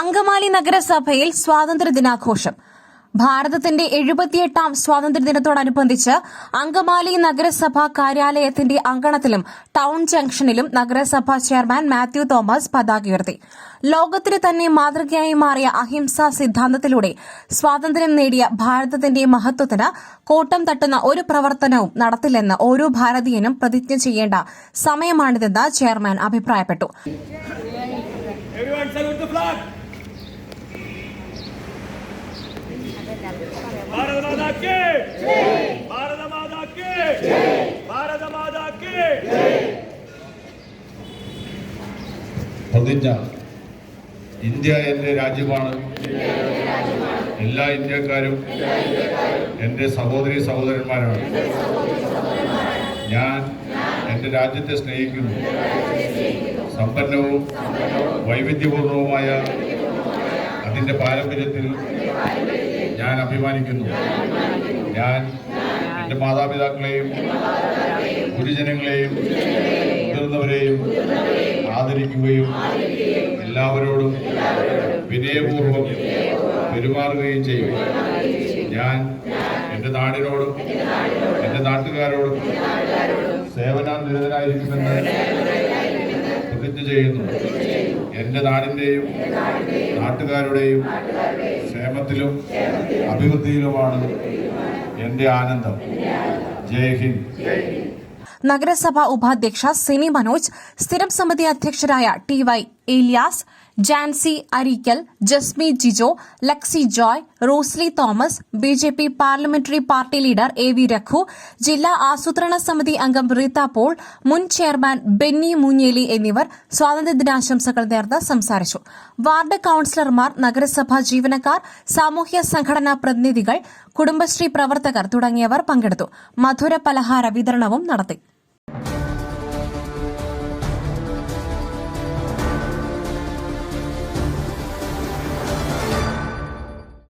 Angamaly നഗരസഭയിൽ സ്വാതന്ത്ര്യ ദിനാഘോഷം. ഭാരതത്തിന്റെ എഴുപത്തിയെട്ടാം സ്വാതന്ത്ര്യദിനത്തോടനുബന്ധിച്ച് അങ്കമാലി നഗരസഭാ കാര്യാലയത്തിന്റെ അങ്കണത്തിലും ടൌൺ ജംഗ്ഷനിലും നഗരസഭാ ചെയർമാൻ മാത്യു തോമസ് പതാക ഉയർത്തി. ലോകത്തിന് തന്നെ മാതൃകയായി മാറിയ അഹിംസാ സിദ്ധാന്തത്തിലൂടെ സ്വാതന്ത്ര്യം നേടിയ ഭാരതത്തിന്റെ മഹത്വത്തിന് കോട്ടം തട്ടുന്ന ഒരു പ്രവർത്തനവും നടത്തില്ലെന്ന് ഓരോ ഭാരതീയനും പ്രതിജ്ഞ ചെയ്യേണ്ട സമയമാണിതെന്ന് ചെയർമാൻ അഭിപ്രായപ്പെട്ടു. ഇന്ത്യ എന്റെ രാജ്യമാണ്. എല്ലാ ഇന്ത്യക്കാരും എന്റെ സഹോദരി സഹോദരന്മാരാണ്. ഞാൻ എന്റെ രാജ്യത്തെ സ്നേഹിക്കുന്നു. സമ്പന്നവും വൈവിധ്യപൂർണവുമായ അതിന്റെ പാരമ്പര്യത്തിൽ ഞാൻ അഭിമാനിക്കുന്നു. ഞാൻ എന്റെ മാതാപിതാക്കളെയും ഗുരുജനങ്ങളെയും മുതിർന്നവരെയും ആദരിക്കുകയും എല്ലാവരോടും വിനയപൂർവം പെരുമാറുകയും ചെയ്യും. ഞാൻ എന്റെ നാടിനോടും എന്റെ നാട്ടുകാരോടും സേവനാനിരതനായിരിക്കുമെന്ന് പ്രതിജ്ഞ ചെയ്യുന്നു? എന്റെ നാടിന്റെയും നാട്ടുകാരുടെയും ക്ഷേമത്തിലും അഭിവൃദ്ധിയിലുമാണ് എന്റെ ആനന്ദം. ജയ് ഹിന്ദ്. നഗരസഭാ ഉപാധ്യക്ഷ സിനി മനോജ് സ്ഥിരം സമിതി അധ്യക്ഷരായ T Y Elias Jancy Areekkal Jasmi Jijo Lexy Joy Rosly Thomas B J P parliamentary party leader A V Raghu ജില്ലാ ആസൂത്രണ സമിതി അംഗം റീത്ത പോൾ മുൻ ചെയർമാൻ ബെന്നി മൂഞ്ഞേലി എന്നിവർ സ്വാതന്ത്ര്യദിനാശംസകൾ നേർന്ന് സംസാരിച്ചു. വാർഡ് കൌൺസിലർമാർ നഗരസഭാ ജീവനക്കാർ സാമൂഹ്യ സംഘടനാ പ്രതിനിധികൾ കുടുംബശ്രീ പ്രവർത്തകർ തുടങ്ങിയവർ പങ്കെടുത്തു. മധുര പലഹാര വിതരണവും നടത്തി.